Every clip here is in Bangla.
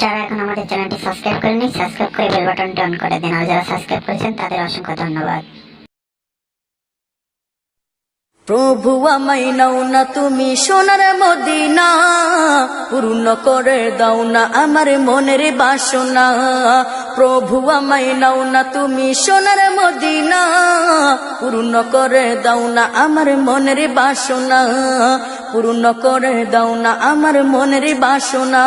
যারা এখন আমাদের চ্যানেলটি সাবস্ক্রাইব করেনি সাবস্ক্রাইব করে বেল বাটনটি অন করে দিন। আর যারা সাবস্ক্রাইব করেছেন, তাদের অসংখ্য ধন্যবাদ। প্রভু আমায় নাও না, তুমি সোনার মদিনা, পূর্ণ করে দাও না আমার মনের বাসনা। প্রভু আমায় নাও না, তুমি সোনার মদিনা, পূর্ণ করে দাও না আমার মনের বাসনা। পূর্ণ করে দাও না আমার মনের বাসনা।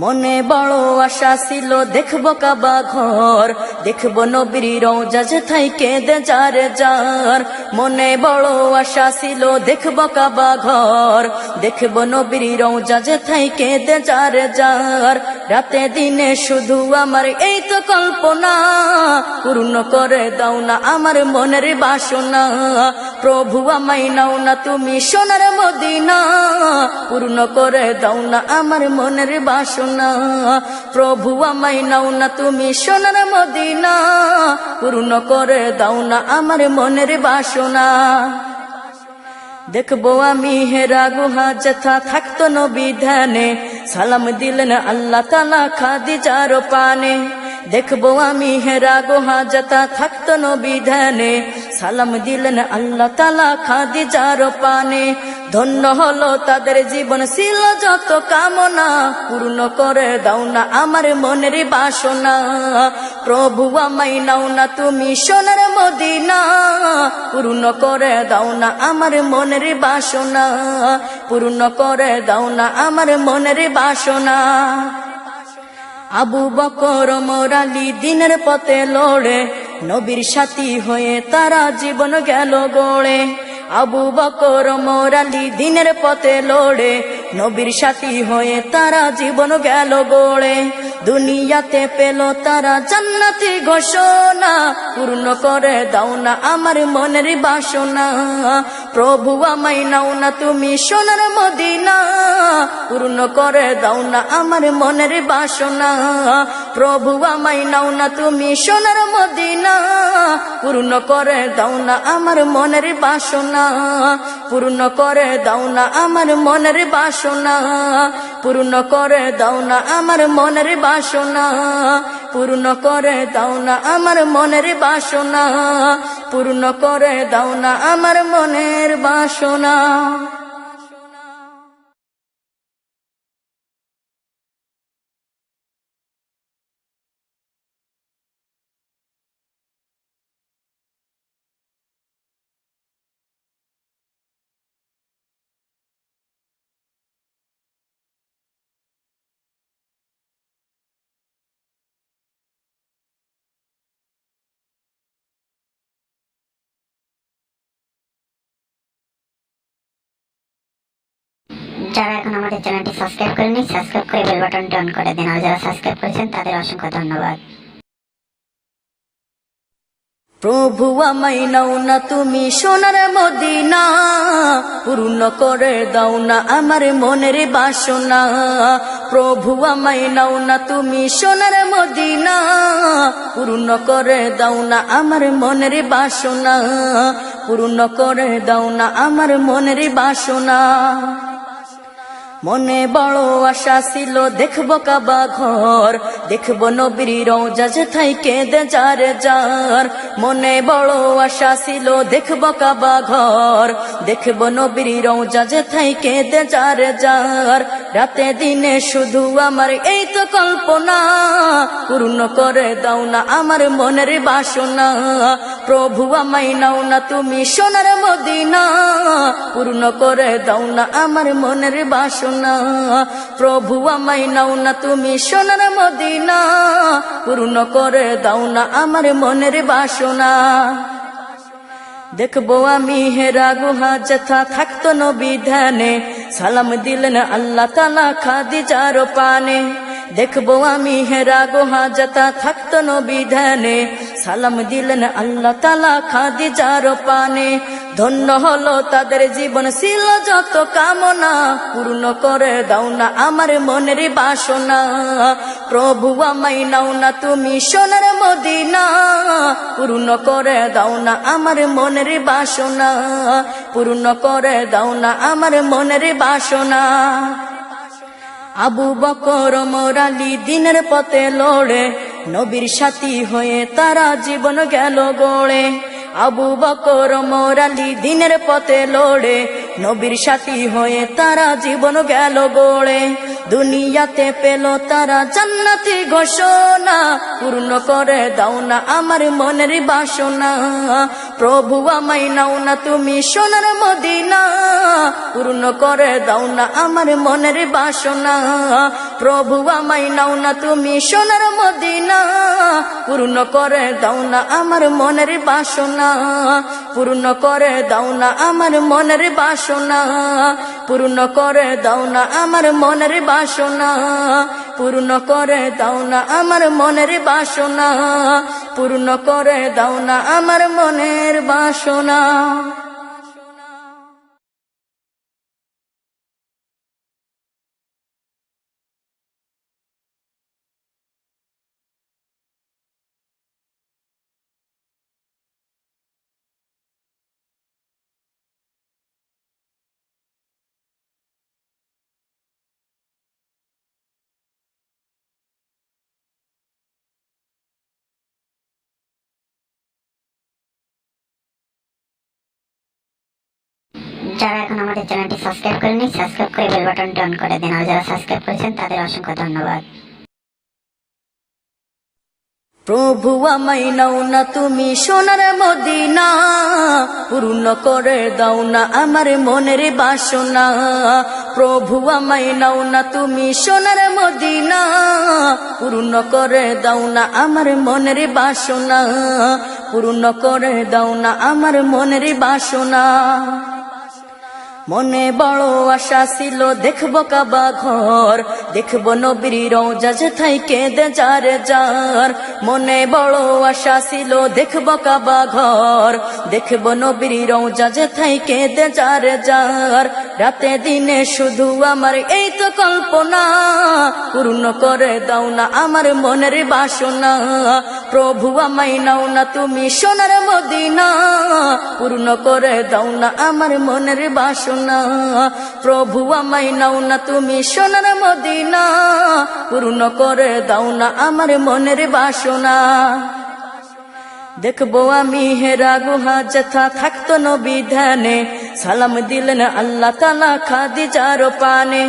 মনে বড় আশা ছিল, দেখব কাবা ঘর। দেখব নবীর রোজা যেথাই কেঁদে যার যার। মনে বড় আশা ছিল, দেখব কাবা ঘর। দেখব নবীর রোজা যেথাই কেঁদে যার যার। রাতে দিনে শুধু আমার এই তো কল্পনা। পূর্ণ করে দাও না আমার মনের বাসনা। প্রভু আমায় নাও না তুমি সোনার মদিনা। পূর্ণ করে দাও না আমার মনের বাসনা। প্রভু আমায় নাও না, তুমি সোনার মদিনা। পূর্ণ করে দাও না আমার মনের বাসনা। দেখব আমি হেরা গুহা যথা থাকতো নবী ধ্যানে। সালাম দিলেন আল্লাহ তালা খাদি যার পানে। দেখব আমি হেরা গুহা যথা থাকতো নবী ধ্যানে। সালাম দিলেন আল্লাহ তালা খাদি যার পানে। ধন্য হলো তাদের জীবন ছিল যত কামনা, পূর্ণ করে দাও না আমার মনের বাসনা। প্রভু আমায় নাও না তুমি সোনার মদিনা, পূর্ণ করে দাও না আমার মনের বাসনা। পূর্ণ করে দাও না আমার মনের বাসনা। আবু বকর মোরালি দিনের পথে লড়ে, নবীর সাথী হয়ে তারা জীবন গেল গড়ে। আবু বকর মোরালি দিনের পথে লড়ে, নবীর সাথী হয়ে তারা জীবন গেল গড়ে। দুনিয়াতে পেল তারা জান্নাতি ঘোষণা, পূর্ণ করে দাও না আমার মনের বাসনা। প্রভু আমায় নাও না তুমি সোনার মদিনা, পূর্ণ করে দাও না আমার মনের বাসনা। প্রভু আমায় নাও না তুমি সোনার মদিনা, পূর্ণ করে দাও না আমার মনের বাসনা। পূর্ণ করে দাও না আমার মনের বাসনা, পূর্ণ করে দাও না আমার মনের বাসনা পূর্ণ করে দাও না আমার মনের বাসনা পূর্ণ করে দাও না আমার মনের বাসনা। যারা এখন আমাদের চ্যানেলটি সাবস্ক্রাইব করেনি সাবস্ক্রাইব করে বেল বাটনটি অন করে দিন। আর যারা সাবস্ক্রাইব করেছেন, তাদের অসংখ্য ধন্যবাদ। প্রভু আমায় নাও না তুমি সোনার মদিনা, পূর্ণ করে দাও না আমার মনের বাসনা। প্রভু আমায় নাও না তুমি সোনার মদিনা, পূর্ণ করে দাও না আমার মনের বাসনা। পূর্ণ করে দাও না আমার মনের বাসনা। মনে বড় আশা ছিল, দেখব কাবা ঘর, দেখব নবীর রোজা যেথাই কেঁদে যার যার। মনে বড় আশা ছিল, দেখব কাবা ঘর, দেখব নবীর রোজা যেথাই কেঁদে যার যার। রাতে দিনে শুধু আমার এই তো কল্পনা, পূর্ণ করে দাও না আমার মনের বাসনা। প্রভু আমায় নাও না তুমি সোনার মদিনা, পূর্ণ করে দাও না আমার মনের বাসনা। প্রভু আমায় নাও না তুমি সোনার মদিনা, পূর্ণ করে দাও না আমার মনের বাসনা। দেখব আমি হেরা গুহা যথা থাকতো নবী ধ্যানে, সালাম দিলেন আল্লাহ তালা খাদি যার পানে। দেখব আমি হেরা গুহা যথা থাকতো নবী ধ্যানে। সালাম দিলেন আল্লাহ তালা খাদি যার পানে। ধন্য হলো তাদের জীবন ছিল যত কামনা, পূর্ণ করে দাও না আমার মনের বাসনা। প্রভু আমায় নাও না তুমি সোনার মদিনা, পূর্ণ করে দাও না আমার মনের বাসনা। পূর্ণ করে দাও না আমার মনের বাসনা। আবু বকর মোরালি দিনের পথে লড়ে, নবীর সাথী হয়ে তারা জীবন গেল গড়ে। আবু বকর মোরালি দিনের পথে লড়ে, নবীর সাথী হয়ে তারা জীবন গেল গড়ে। দুনিয়াতে পেল তারা জান্নাতি ঘোষণা, পূর্ণ করে দাও না আমার মনের বাসনা। প্রভু আমায় নাও না তুমি সোনার মদিনা, পূর্ণ করে দাও না আমার মনের বাসনা। প্রভু আমায় নাও না তুমি সোনার মদিনা, পূর্ণ করে দাও না আমার মনের বাসনা। পূর্ণ করে দাও না আমার মনের বাসনা, পূর্ণ করে দাও না আমার মনের বাসনা। পূর্ণ করে দাও না আমার মনের বাসনা পূর্ণ করে দাও না আমার মনের বাসনা। যারা এখন আমাদের চ্যানেলটি সাবস্ক্রাইব করেনি সাবস্ক্রাইব করে বেল বাটনটি অন করে দিন। আর যারা সাবস্ক্রাইব করেছেন, তাদের অসংখ্য ধন্যবাদ। প্রভু আমায় নাও না, তুমি সোনার মদিনা, পূর্ণ করে দাও না আমার মনের বাসনা। প্রভু আমায় নাও না, তুমি সোনার মদিনা, পূর্ণ করে দাও না আমার মনের বাসনা। পূর্ণ করে দাও না আমার মনের বাসনা। মনে বড় আশা ছিল, দেখব কাবা ঘর। দেখব নবীর রোজা যেথাই কেঁদে যার যার। মনে বড় আশা ছিল, দেখব কাবা ঘর। দেখব নবীর রোজা যেথাই কেঁদে যার যার। রাতে দিনে শুধু আমার এই তো কল্পনা। পূর্ণ করে দাও না আমার মনের বাসনা। প্রভু আমায় নাও না তুমি সোনার মদিনা। পূর্ণ করে দাও না আমার মনের বাসনা। প্রভু আমায় নাও না, তুমি সোনার মদিনা। পূর্ণ করে দাও না আমার মনের বাসনা। দেখব আমি হেরা গুহা যথা থাকতো নবী ধ্যানে। সালাম দিলেন আল্লাহ তালা খাদি যার পানে।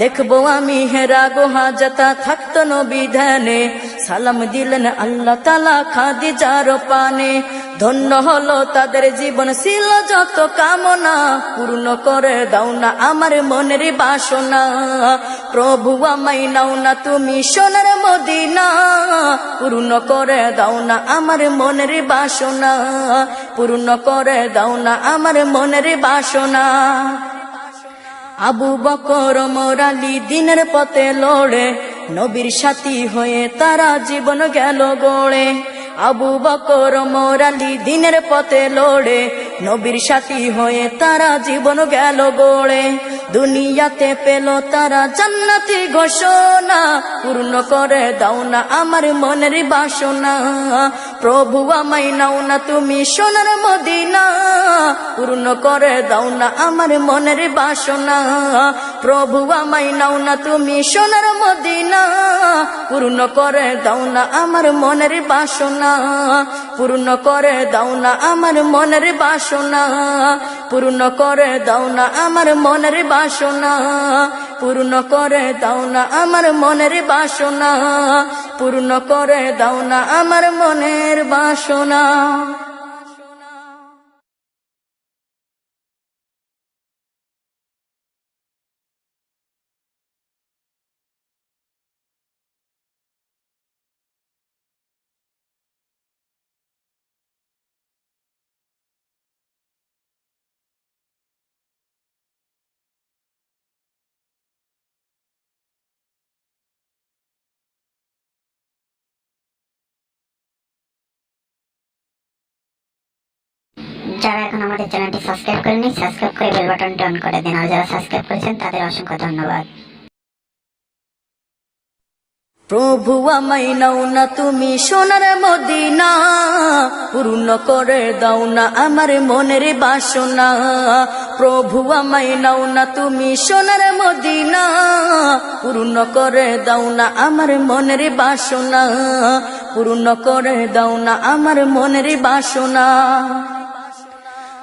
দেখব আমি হেরা গুহা যথা থাকতো নবী ধ্যানে। সালাম দিলেন আল্লাহ তালা খাদি যার পানে। ধন্য হলো তাদের জীবন, ছিল যত কামনা পূর্ণ করে দাও না আমার মনের বাসনা। প্রভু আমায় নাও না তুমি সোনার মদিনা, পূর্ণ করে দাও না আমার মনের বাসনা। পূর্ণ করে দাও না আমার মনের বাসনা। আবু বকর মোরালি দিনের পথে লড়ে, নবীর সাথী হয়ে তারা জীবন গেল গড়ে। আবু বকর মোরালি দিনের পথে লড়ে নবীর সাথী হয়ে তারা জীবন গেল গড়ে। দুনিয়াতে পেল তারা জান্নাতি ঘোষণা। পূর্ণ করে দাও না আমার মনের বাসনা। প্রভু আমায় নাও না তুমি সোনার মদিনা। পূর্ণ করে দাও না আমার মনের বাসনা। প্রভু আমায় নাও না তুমি সোনার মদিনা। পূর্ণ করে দাও না আমার মনের বাসনা। পূর্ণ করে দাও না আমার মনের বাসনা। পূর্ণ করে দাও না আমার মনের বাসনা। পূর্ণ করে দাও না আমার মনের বাসনা। পূর্ণ করে দাও না আমার মনের বাসনা। যারা এখন আমাদের চ্যানেলটি সাবস্ক্রাইব করেনি সাবস্ক্রাইব করে বেল বাটনটি অন করে দিন। আর যারা সাবস্ক্রাইব করেছেন, তাদের অসংখ্য ধন্যবাদ। প্রভু আমায় নাও না তুমি সোনার মদিনা, পূর্ণ করে দাও না আমার মনের বাসনা। প্রভু আমায় নাও না তুমি সোনার মদিনা, পূর্ণ করে দাও না আমার মনের বাসনা। পূর্ণ করে দাও না আমার মনের বাসনা।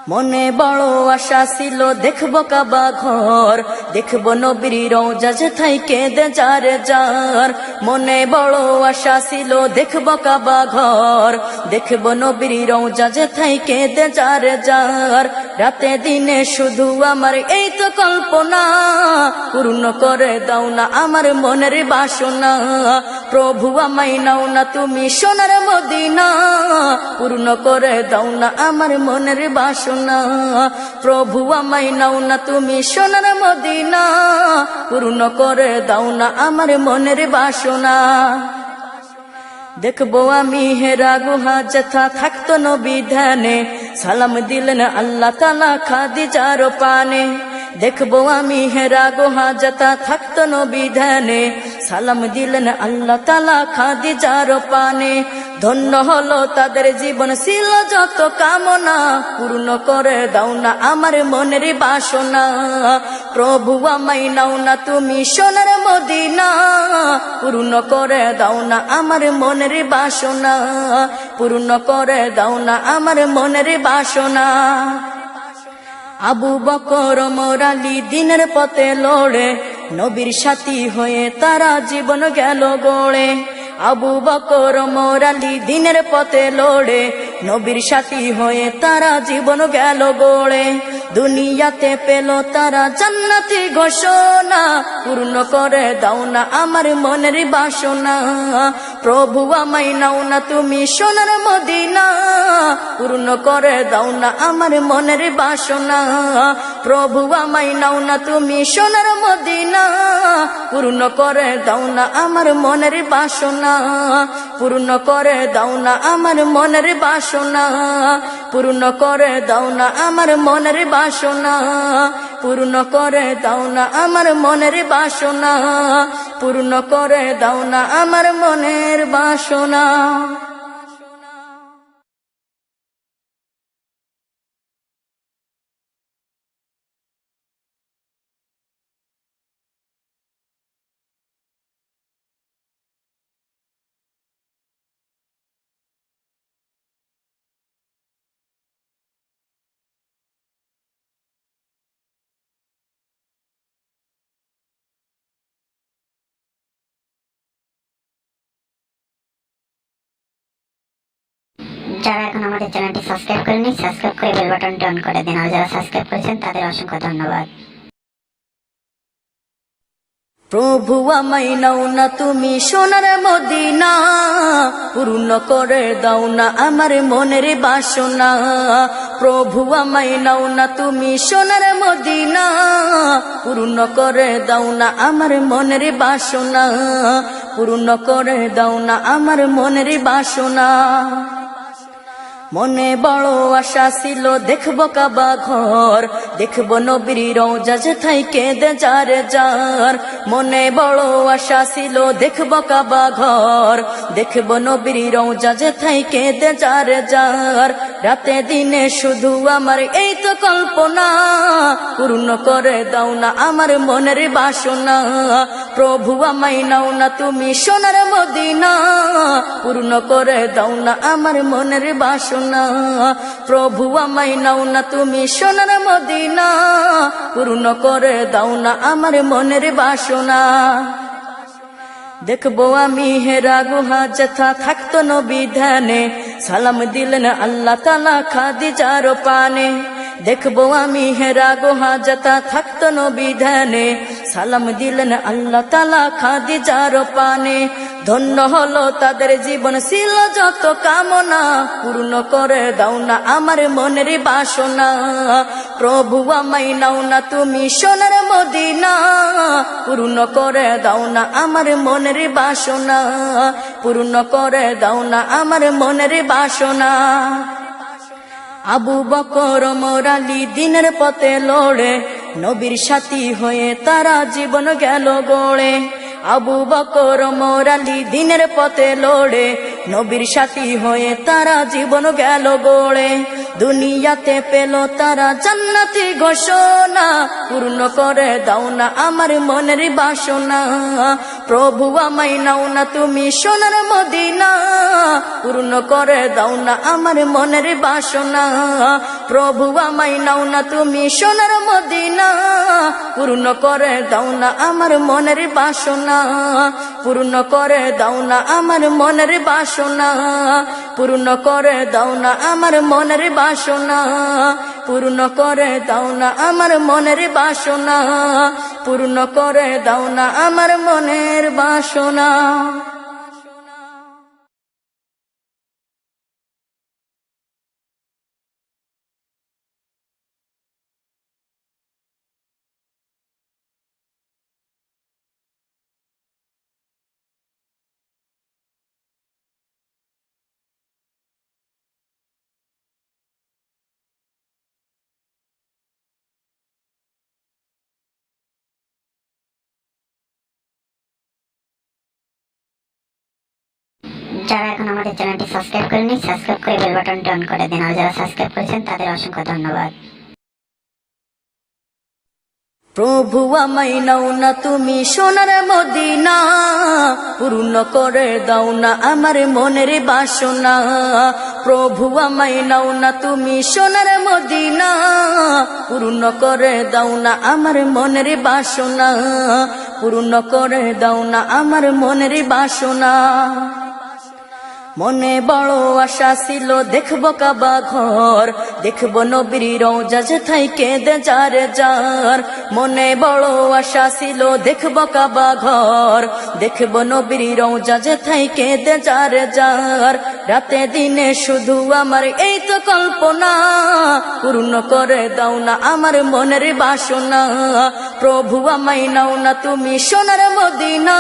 মনে বড় আশা ছিল, দেখব কাবা ঘর, দেখব নবীর রোজা যেথাই কেঁদে যার যার। মনে বড় আশা ছিল, দেখব কাবা ঘর, দেখব নবীর রোজা যেথাই কেঁদে যার যার। রাতে দিনে শুধু আমার এই তো কল্পনা, পূর্ণ করে দাও না আমার মনের বাসনা। প্রভু আমায় নাও না তুমি সোনার মদিনা, পূর্ণ করে দাও না আমার মনের বাসনা। প্রভু আমায় নাও না তুমি সোনার মদিনা, পূর্ণ করে দাও না আমার মনের বাসনা। দেখব আমি হেরা গুহা যথা থাকতো নবী ধ্যানে, সালাম দিলেন আল্লাহ তালা খাদি চার পানে। দেখব আমি হেরা গুহা যথা থাকতো নবী ধ্যানে। সালাম দিলেন আল্লাহ তালা খাদি যার পানে। ধন্য হলো তাদের জীবন ছিল যত কামনা, পূর্ণ করে দাও না আমার মনের বাসনা। প্রভু আমায় নাও না তুমি সোনার মদিনা, পূর্ণ করে দাও না আমার মনের বাসনা। পূর্ণ করে দাও না আমার মনের বাসনা। আবু বকর মোরালি দিনের পথে লড়ে, নবীর সাথী হয়ে তারা জীবন গেল গড়ে। আবু বকর মোরালি দিনের পথে লড়ে নবীর সাথী হয়ে তারা জীবন গেল গড়ে। দুনিয়াতে পেল তারা জান্নাতি ঘোষণা। পূর্ণ করে দাও না আমার মনের বাসনা। প্রভু আমায় নাও না তুমি সোনার মদিনা। পূর্ণ করে দাও না আমার মনের বাসনা। প্রভু আমায় নাও না তুমি সোনার মদিনা। পূর্ণ করে দাও না আমার মনের বাসনা। পূর্ণ করে দাও না আমার মনের বাসনা। পূর্ণ করে দাও না আমার মনের বাসনা, পূর্ণ করে দাও না আমার মনের বাসনা, পূর্ণ করে দাও না আমার মনের বাসনা। যারা এখন আমাদের চ্যানেলটি সাবস্ক্রাইব করেনি সাবস্ক্রাইব করে বেল বাটনটি অন করে দিন। আর যারা সাবস্ক্রাইব করেছেন, তাদের অসংখ্য ধন্যবাদ। প্রভু আমায় নাও না, তুমি সোনার মদিনা, পূর্ণ করে দাও না আমার মনের বাসনা। প্রভু আমায় নাও না, তুমি সোনার মদিনা, পূর্ণ করে দাও না আমার মনের বাসনা। পূর্ণ করে দাও না আমার মনের বাসনা। মনে বড় আশা ছিল, দেখব কাবা ঘর। দেখব নবীর রোজা যেথাই কেঁদে যার যার। মনে বড় আশা ছিল, দেখব কাবা ঘর। দেখব নবীর রোজা যেথাই কেঁদে যার যার। রাতে দিনে শুধু আমার এই তো কল্পনা। পূর্ণ করে দাও না আমার মনের বাসনা। প্রভু আমায় নাও না তুমি সোনার মদিনা। পূর্ণ করে দাও না আমার মনের বাসনা। প্রভু আমায় নাও না, তুমি সোনার মদিনা। পূর্ণ করে দাও না আমার মনের বাসনা। দেখব আমি হেরা গুহা যথা থাকতো নবী ধ্যানে সালাম দিলেন আল্লাহ তালা খাদি যার পানে। দেখব আমি হেরা গুহা যথা থাকতো নবী ধ্যানে সালাম দিলেন আল্লাহ তালা খাদি যার পানে। ধন্য হলো তাদের জীবন ছিল যত কামনা, পূর্ণ করে দাও না আমার মনের বাসনা। প্রভু আমায় নাও না তুমি সোনার মদিনা, পূর্ণ করে দাও না আমার মনের বাসনা। পূর্ণ করে দাও না আমার মনের বাসনা। আবু বকর মোরালি দিনের পথে লড়ে, নবীর সাথী হয়ে তারা জীবন গেল গড়ে। আবু বকর মোরালি দিনের পথে লড়ে। নবীর সাথী হয়ে তারা জীবন গেল গড়ে। দুনিয়াতে পেল তারা জান্নাতি ঘোষণা। পূর্ণ করে দাও না আমার মনের বাসনা। প্রভু আমায় নাও না তুমি সোনার মদিনা। পূর্ণ করে দাও না আমার মনের বাসনা। প্রভু আমায় নাও না তুমি সোনার মদিনা। পূর্ণ করে দাও না আমার মনের বাসনা। পূর্ণ করে দাও না আমার মনের বাসনা। পূর্ণ করে দাও না আমার মনের বাসনা। পূর্ণ করে দাও না আমার মনের বাসনা। পূর্ণ করে দাও না আমার মনের বাসনা। যারা এখন আমাদের চ্যানেলটি সাবস্ক্রাইব করেনি, সাবস্ক্রাইব করে বেল বাটনটি অন করে দিন। আর যারা সাবস্ক্রাইব করেছেন, তাদের অসংখ্য ধন্যবাদ। প্রভু আমায় নাও না, তুমি সোনার মদিনা, পূর্ণ করে দাও না আমার মনের বাসনা। প্রভু আমায় নাও না, তুমি সোনার মদিনা, পূর্ণ করে দাও না আমার মনের বাসনা। পূর্ণ করে দাও না আমার মনের বাসনা। মনে বড় আশা ছিল, দেখব কাবা ঘর, দেখব নবীর রোজা যেথাই কেঁদে যার যার। মনে বড় আশা ছিল, দেখব কাবা ঘর, দেখব নবীর রোজা যেথাই কেঁদে যার যার। রাতে দিনে শুধু আমার এই তো কল্পনা, পূর্ণ করে দাও না আমার মনের বাসনা। প্রভু আমায় নাও না তুমি সোনার মদিনা,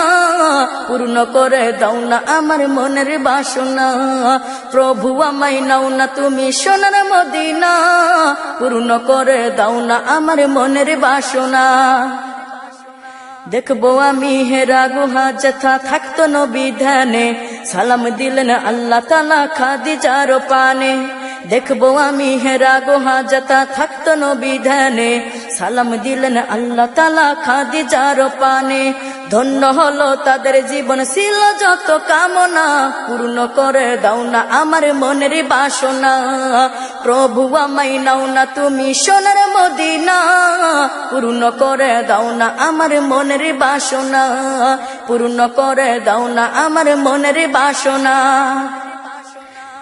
পূর্ণ করে দাও না আমার মনের বাসনা। প্রভু আমায় নাও না, তুমি সোনার মদিনা। পূর্ণ করে দাও না আমার মনের বাসনা। দেখব আমি হেরা গুহা যথা থাকতো নবী ধ্যানে। সালাম দিলেন আল্লাহ তালা খাদি খাদিজার পানে। দেখব আমি হেরা গুহা যথা থাকতো নবী ধ্যানে। সালাম দিলেন আল্লাহ তালা খাদিজার পানে। ধন্য হলো তাদের জীবন ছিল যত কামনা, পূর্ণ করে দাও না আমার মনের বাসনা। প্রভু আমায় নাও না তুমি সোনার মদিনা, পূর্ণ করে দাও না আমার মনের বাসনা। পূর্ণ করে দাও না আমার মনের বাসনা।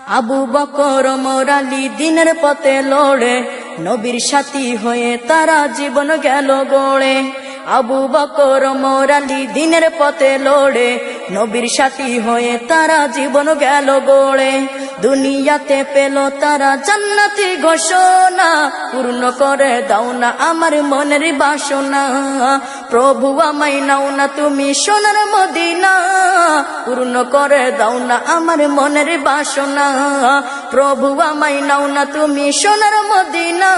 আবু বকর মোরালি দিনের পথে লড়ে, নবীর সাথী হয়ে তারা জীবন গেল গোড়ে। আবু বকর মোরালি দিনের পথে লড়ে নবীর সাথী হয়ে তারা জীবন গেল গড়ে। দুনিয়াতে পেল তারা জান্নাতি ঘোষণা। পূর্ণ করে দাও না আমার মনের বাসনা। প্রভু আমায় নাও না তুমি সোনার মদিনা। পূর্ণ করে দাও না আমার মনের বাসনা। প্রভু আমায় নাও না তুমি সোনার মদিনা।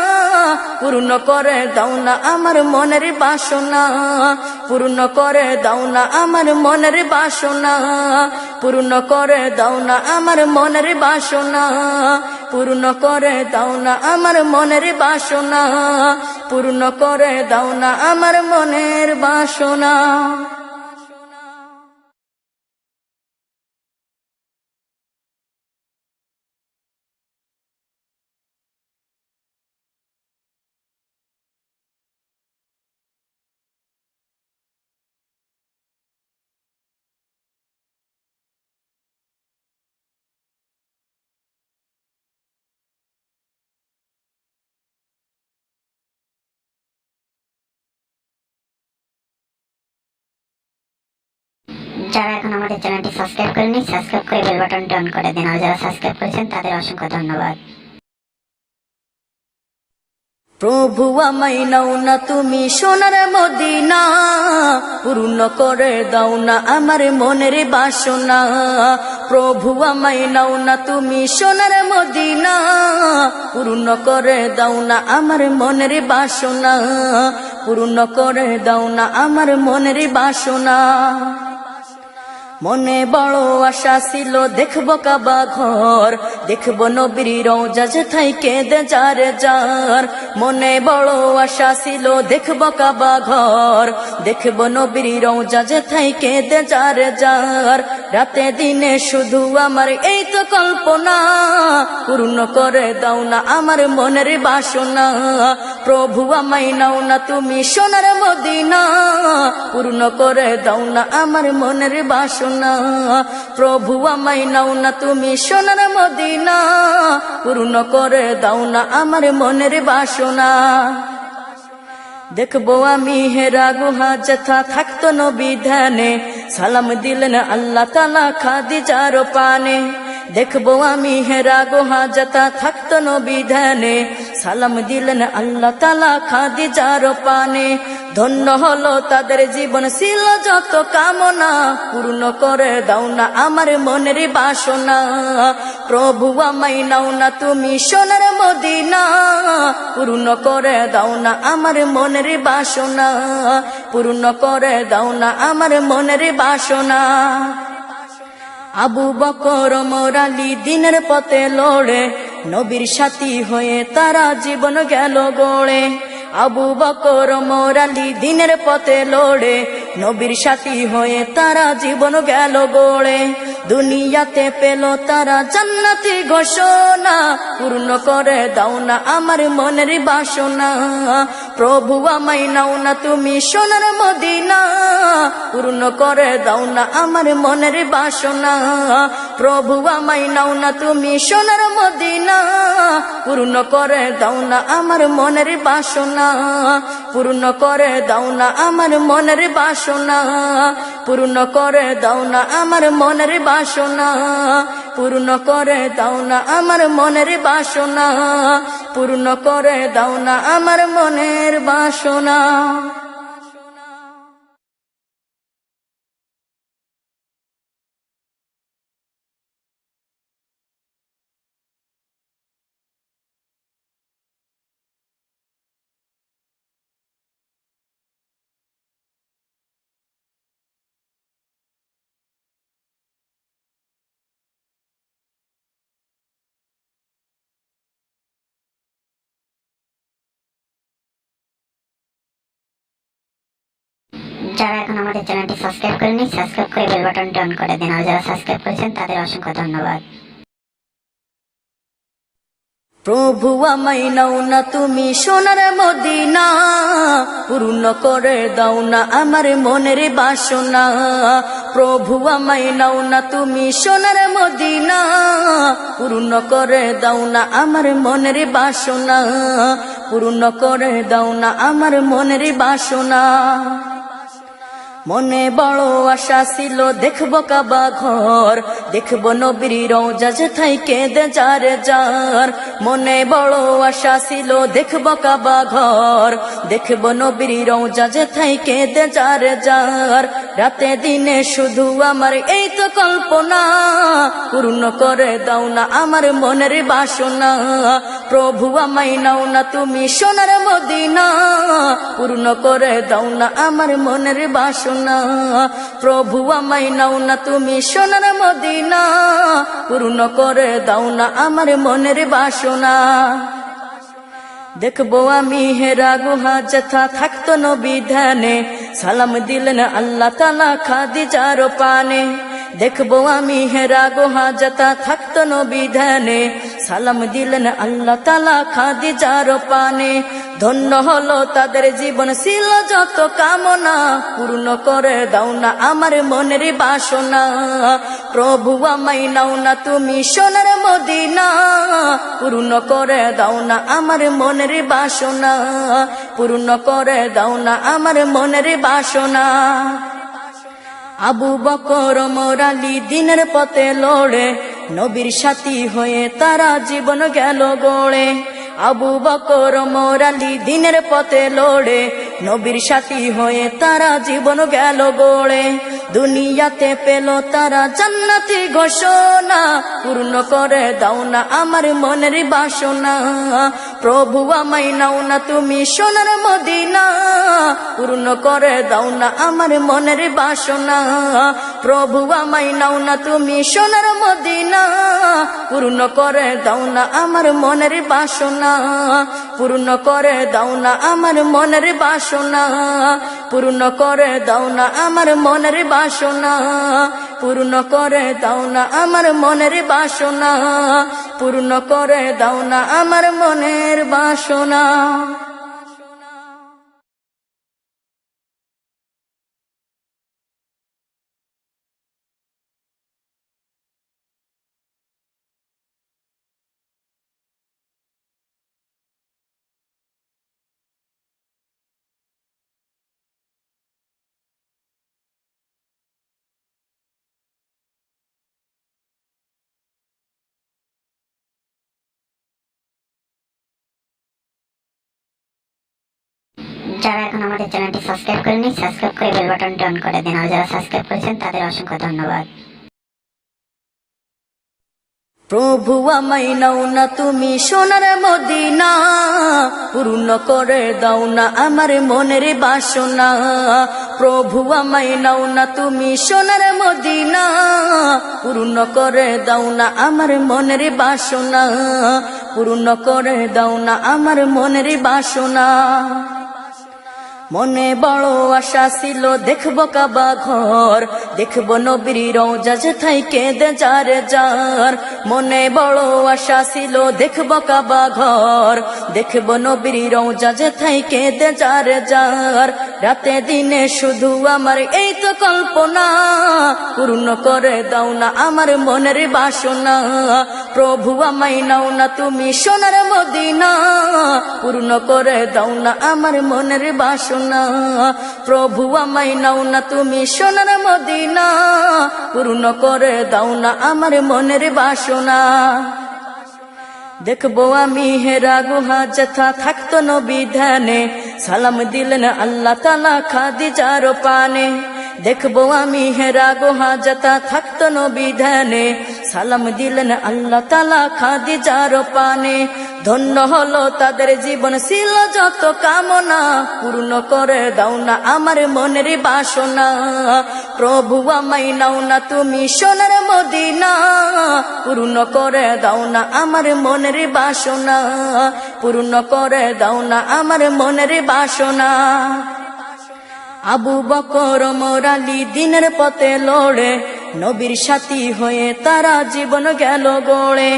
পূর্ণ করে দাও না আমার মনের বাসনা। পূর্ণ করে দাও না আমার মনের বাসনা। পূর্ণ করে দাও না আমার মনের বাসনা। পূর্ণ করে দাও না আমার মনের বাসনা। পূর্ণ করে দাও না আমার মনের বাসনা। যারা এখন আমাদের চ্যানেলটি সাবস্ক্রাইব করেনি সাবস্ক্রাইব করে বেল বাটনটি অন করে দিন। আর যারা সাবস্ক্রাইব করেছেন, তাদের অসংখ্য ধন্যবাদ। প্রভু আমায় নাও না, তুমি সোনার মদিনা, পূর্ণ করে দাও না আমার মনের বাসনা। প্রভু আমায় নাও না, তুমি সোনার মদিনা, পূর্ণ করে দাও না আমার মনের বাসনা। পূর্ণ করে দাও না আমার মনের বাসনা। মনে বড় আশা ছিল, দেখব কাবা ঘর। দেখব নবীর রোজা যেথাই কেঁদে যার যার। মনে বড় আশা ছিল, দেখব কাবা ঘর। দেখব নবীর রোজা যেথাই কেঁদে যার যার। রাতে দিনে শুধু আমার এই তো কল্পনা, পূর্ণ করে দাও না আমার মনের বাসনা। প্রভু আমায় নাও না তুমি সোনার মদিনা, পূর্ণ করে দাও না আমার মনের বাসনা। প্রভু আমায় নাও না, তুমি সোনার মদিনা, পূর্ণ করে দাও না আমার মনের বাসনা। দেখব আমি হেরা গুহা যথা থাকতো নবী ধ্যানে সালাম দিলেন আল্লাহ তালা খাদি যারো পানে। দেখব আমি হেরা গুহা যথা থাকতো নবী ধ্যানে সালাম দিলেন আল্লাহ তালা খাদি যারো পানে। ধন্য হলো তাদের জীবন ছিল যত কামনা, পূর্ণ করে দাও না আমার মনের বাসনা। প্রভু আমায় নাও না তুমি সোনার মদিনা, পূর্ণ করে দাও না আমার মনের বাসনা। পূর্ণ করে দাও না আমার মনের বাসনা। আবু বকর মোরালি দিনের পথে লড়ে, নবীর সাথী হয়ে তারা জীবন গেল গড়ে। আবু বকর মোরালি দিনের পথে লড়ে। নবীর সাথী হয়ে তারা জীবন গেল গড়ে। দুনিয়াতে পেল তারা জান্নাতি ঘোষণা। পূর্ণ করে দাও না আমার মনের বাসনা। প্রভু আমায় নাও না তুমি সোনার মদিনা। পূর্ণ করে দাও না আমার মনের বাসনা। প্রভু আমায় নাও না তুমি সোনার মদিনা। পূর্ণ করে দাও না আমার মনের বাসনা। পূর্ণ করে দাও না আমার মনের বাসনা। পূর্ণ করে দাও না আমার মনের বাসনা। পূর্ণ করে দাও না আমার মনের বাসনা। পূর্ণ করে দাও না আমার মনের বাসনা। যারা এখন আমাদের চ্যানেলটি সাবস্ক্রাইব করেনি সাবস্ক্রাইব করে বেল বাটনটি অন করে দিন। আর যারা সাবস্ক্রাইব করেছেন, তাদের অসংখ্য ধন্যবাদ। প্রভু আমায় নাও না তুমি সোনার মদিনা, পূর্ণ করে দাও না আমার মনের বাসনা। প্রভু আমায় নাও না তুমি সোনার মদিনা, পূর্ণ করে দাও না আমার মনের বাসনা। পূর্ণ করে দাও না আমার মনের বাসনা। মনে বড় আশা ছিল, দেখব কাবা ঘর, দেখব নবীর রোজা যেথাই কেঁদে যার যার। মনে বড় আশা ছিল, দেখব কাবা ঘর, দেখব নবীর রোজা যেথাই কেঁদে যার যার। রাতে দিনে শুধু আমার এই তো কল্পনা, পূর্ণ করে দাও না আমার মনের বাসনা। প্রভু আমায় নাও না তুমি সোনার মদিনা, পূর্ণ করে দাও না আমার মনের বাসনা। প্রভু আমায় নাও না তুমি সোনার মদিনা। পূর্ণ করে দাও না আমার মনের বাসনা। দেখব আমি হেরা গুহা যথা থাকতো নবী ধ্যানে। সালাম দিলেন আল্লাহ তালা খাদি যার পানে। দেখব আমি হেরা গুহা যথা থাকতো নবী ধ্যানে। সালাম দিলেন আল্লাহ তালা খাদি যার পানে। ধন্য হলো তাদের জীবন, ছিল যত কামনা। পূর্ণ করে দাও না আমার মনের বাসনা। প্রভু আমায় নাও না তুমি সোনার মদিনা। পূর্ণ করে দাও না আমার মনের বাসনা। পূর্ণ করে দাও না আমার মনের বাসনা। আবু বকর মোরালি দিনের পথে লড়ে, নবীর সাথী হয়ে তারা জীবন গেল গড়ে। আবু বকর মোরালি দিনের পথে লড়ে, নবীর সাথী হয়ে তারা জীবন গেল গড়ে। দুনিয়াতে পেল তারা জান্নাতি ঘোষণা, পূর্ণ করে দাও না আমার মনের বাসনা। প্রভু আমায় নাও না, তুমি সোনার মদিনা। পূর্ণ করে দাও না আমার মনের বাসনা। প্রভু আমায় নাও না, তুমি সোনার মদিনা। পূর্ণ করে দাও না আমার মনের বাসনা। পূর্ণ করে দাও না আমার মনের বাসনা। পূর্ণ করে দাও না আমার মনের বাসনা। পূর্ণ করে দাও না আমার মনের বাসনা পূর্ণ করে দাও না আমার মনের বাসনা। যারা এখন আমাদের চ্যানেলটি সাবস্ক্রাইব করেনি সাবস্ক্রাইব করে বেল বাটনটি অন করে দিন। আর যারা সাবস্ক্রাইব করেছেন, তাদের অসংখ্য ধন্যবাদ। প্রভু আমায় নাও না তুমি সোনার মদিনা, পূর্ণ করে দাও না আমার মনের বাসনা। প্রভু আমায় নাও না তুমি সোনার মদিনা, পূর্ণ করে দাও না আমার মনের বাসনা। পূর্ণ করে দাও না আমার মনের বাসনা। মনে বড় আশা ছিল, দেখব কাবা ঘর। দেখব নবীর রোজা থাইকে দে যার যার। মনে বড় আশা ছিল, দেখব কাবা ঘর। দেখব নবীর রোজা থাইকে দে যার যার। রাতে দিনে শুধু আমার এই তো কল্পনা। পূর্ণ করে দাও না আমার মনের বাসনা। প্রভু আমায় নাও না তুমি সোনার মদিনা। পূর্ণ করে দাও না আমার মনের বাসনা। প্রভু আমায় নাও না তুমি সোনার মদিনা। পূর্ণ করে দাও না আমার মনের বাসনা। দেখব আমি হেরা গুহা যথা থাকতো নবী ধ্যানে। সালাম দিলেন আল্লাহ তালা খাদিজার পানে। দেখব আমি হেরা গুহা যথা থাকতো নবী ধ্যানে। সালাম দিলেন আল্লাহ তালা খাদি যারো পানে। ধন্য হলো তাদের জীবন, ছিল যত কামনা। পূর্ণ করে দাও না আমার মনের বাসনা। প্রভু আমায় নাও না তুমি সোনার মদিনা। পূর্ণ করে দাও না আমার মনের বাসনা। পূর্ণ করে দাও না আমার মনের বাসনা। আবু বকর মোরালি দিনের পথে লড়ে, নবীর সাথী হয়ে তারা জীবন গেল গড়ে।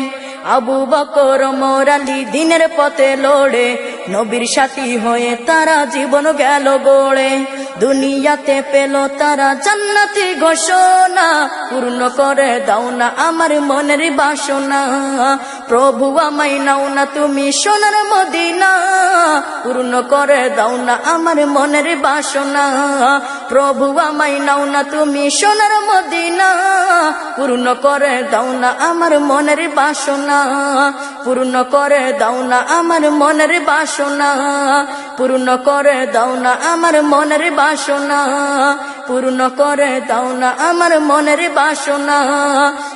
আবু বকর মোরালি দিনের পথে লড়ে নবীর সাথী হয়ে তারা জীবন গেল গড়ে। দুনিয়াতে পেল তারা জান্নাতি ঘোষণা। পূর্ণ করে দাও না আমার মনের বাসনা। প্রভু আমায় নাও না তুমি সোনার মদিনা। পূর্ণ করে দাও না আমার মনের বাসনা। প্রভু আমায় নাও না তুমি সোনার মদিনা। পূর্ণ করে দাও না আমার মনের বাসনা। পূর্ণ করে দাও না আমার মনের বাসনা। পূর্ণ করে দাও না আমার মনের বাসনা, পূর্ণ করে দাও না আমার মনের বাসনা,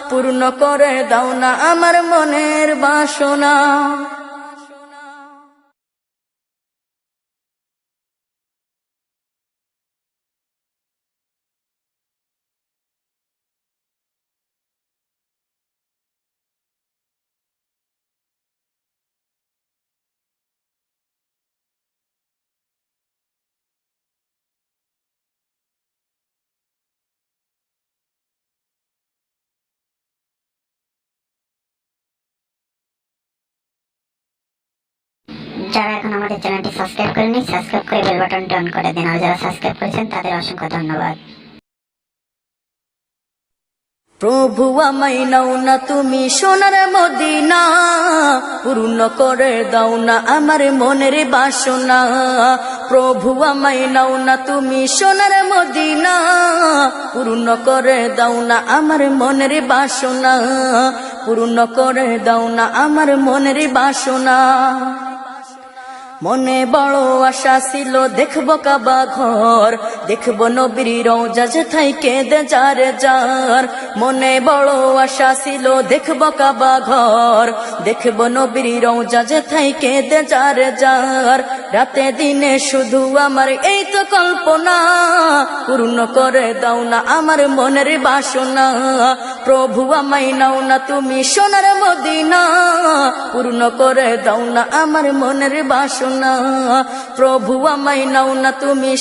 পূর্ণ করে দাও না আমার মনের বাসনা। এখন আমাদের চ্যানেলটি সাবস্ক্রাইব করেনি সাবস্ক্রাইব করে বেল বাটনটি অন করে দিন। আর যারা সাবস্ক্রাইব করেছেন, তাদের অসংখ্য ধন্যবাদ। প্রভু আমায় নাও না, তুমি সোনার মদিনা, পূর্ণ করে দাও না আমার মনের বাসনা। প্রভু আমায় নাও না, তুমি সোনার মদিনা, পূর্ণ করে দাও না আমার মনের বাসনা। পূর্ণ করে দাও না আমার মনের বাসনা। মনে বড় আশা ছিল, দেখব কাবা ঘর, দেখব নবীর রোজা যেথায় কেঁদে যারে যার। মনে বড় আশা ছিল, দেখব কাবা ঘর, দেখব নবীর রোজা যেথায় কেঁদে যারে যার। রাতে দিনে শুধু আমার এই তো কল্পনা, পূর্ণ করে দাও না আমার মনের বাসনা। প্রভু আমায় নাও না তুমি সোনার মদিনা, পূর্ণ করে দাও না আমার মনের বাসনা। প্রভু আমায় নাও না তুমি